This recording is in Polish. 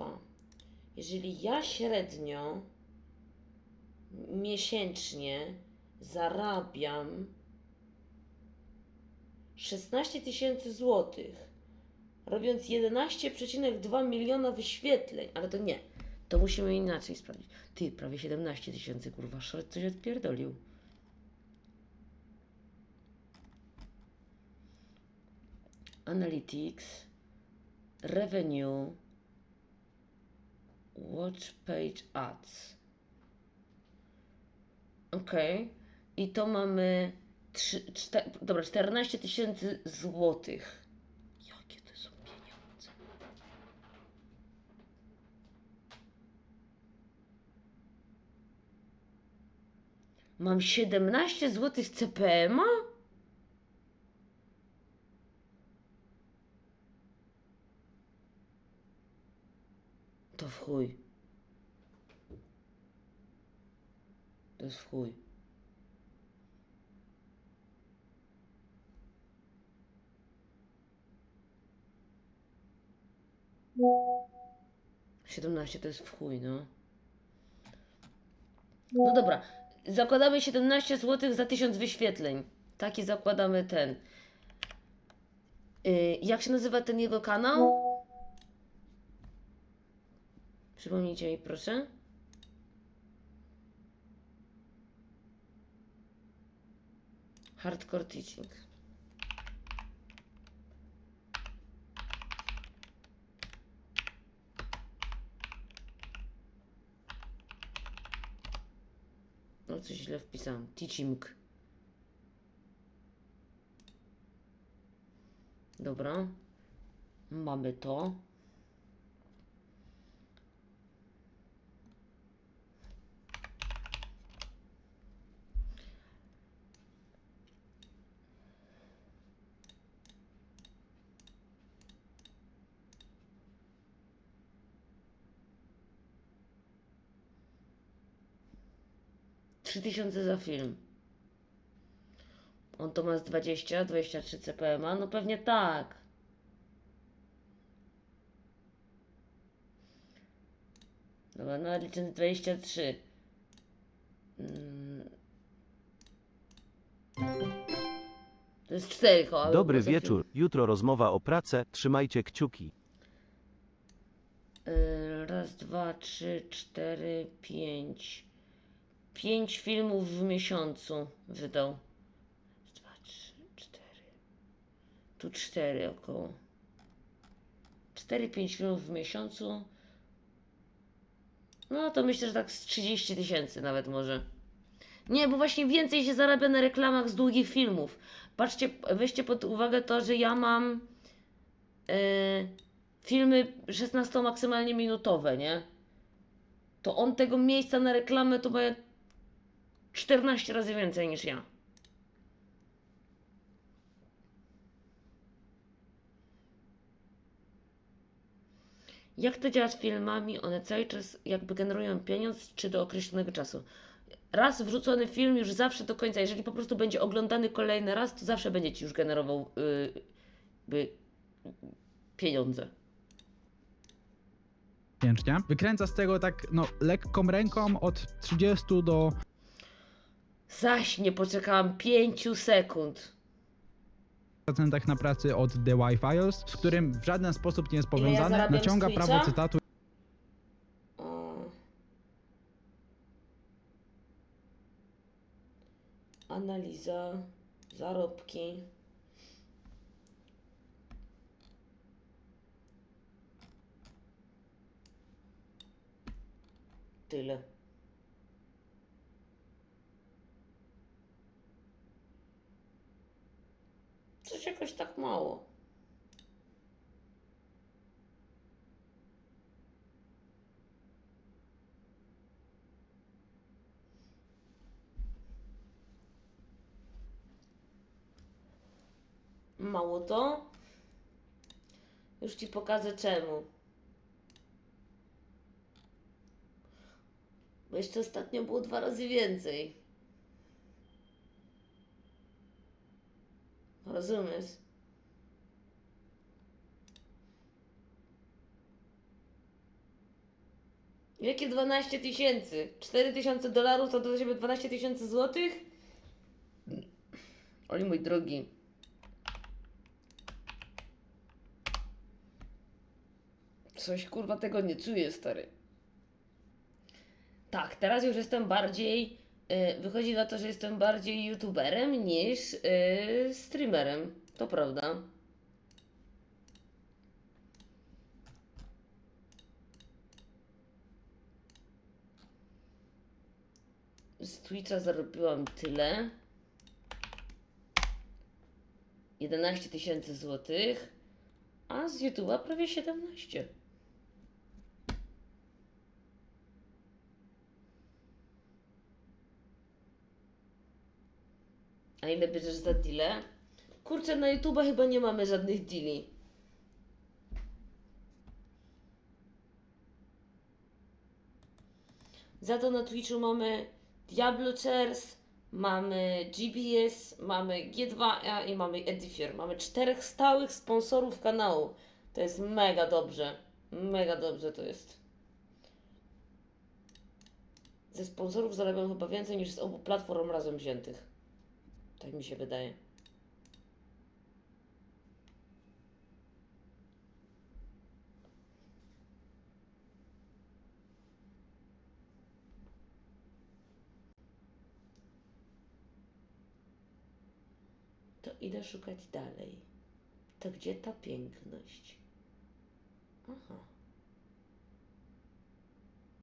kurwa. Jeżeli ja średnio miesięcznie zarabiam 16 tysięcy złotych, robiąc 11,2 miliona wyświetleń, ale to nie, to musimy inaczej sprawdzić. Ty, prawie 17 tysięcy, kurwa, szor coś odpierdolił. Analytics, Revenue, Watch Page Ads. Ok. I to mamy 3, 4, dobra, 14 tysięcy złotych. Jakie to są pieniądze? Mam 17 złotych CPM-a? To w chuj. To jest w chuj. Siedemnaście to jest w chuj, no. No dobra, zakładamy 17 zł za 1000 wyświetleń. Taki zakładamy ten. Yy, jak się nazywa ten jego kanał? Przypomnijcie mi proszę. Hardcore Teaching. No coś źle wpisałam. Teaching. Dobra. Mamy to. Trzy tysiące za film. On to ma z 20, 23 CPM-a? No pewnie tak. Dobra, no licząc 23. Mm. To jest 4 koła. Dobry wieczór. Jutro rozmowa o pracę. Trzymajcie kciuki. Y, Raz, dwa, trzy, cztery, pięć. Pięć filmów w miesiącu wydał. Dwa, trzy, cztery. Tu cztery około. Cztery, pięć filmów w miesiącu. No to myślę, że tak z 30 tysięcy nawet może. Nie, bo właśnie więcej się zarabia na reklamach z długich filmów. Patrzcie, weźcie pod uwagę to, że ja mam yy, filmy 16 maksymalnie minutowe, nie? To on tego miejsca na reklamę to ma 14 razy więcej niż ja. Jak to działa z filmami? One cały czas jakby generują pieniądz, czy do określonego czasu? Raz wrzucony film już zawsze do końca, jeżeli po prostu będzie oglądany kolejny raz, to zawsze będzie ci już generował yy, pieniądze. miesięcznie. Wykręca z tego tak, no, lekką ręką od 30 do Zaś nie poczekałam 5 sekund. procentach na pracy od The Wi-Files, z którym w żaden sposób nie jest Ile ja powiązany. zarabiam z Naciąga Twitcha? prawo cytatu O. Analiza, zarobki. Tyle. Coś tak mało. Mało to? Już ci pokażę czemu. Bo jeszcze ostatnio było dwa razy więcej. Rozumiesz? Jakie 12 tysięcy? 4 tysiące dolarów to do siebie 12 tysięcy złotych? Oli mój drogi. Coś kurwa tego nie czuję, stary. Tak, teraz już jestem bardziej. Y, wychodzi na to, że jestem bardziej youtuberem niż y, streamerem. To prawda. Z Twitcha zarobiłam tyle. 11 tysięcy złotych, a z YouTube'a prawie 17. A ile bierzesz za deale? Kurczę, na YouTube'a chyba nie mamy żadnych deali. Za to na Twitchu mamy Diablo Chairs, mamy GBS, mamy G2A i mamy Edifier. Mamy czterech stałych sponsorów kanału. To jest mega dobrze. Mega dobrze to jest. Ze sponsorów zarabiam chyba więcej niż z obu platform razem wziętych. Tak mi się wydaje. To idę szukać dalej. To gdzie ta piękność? Aha.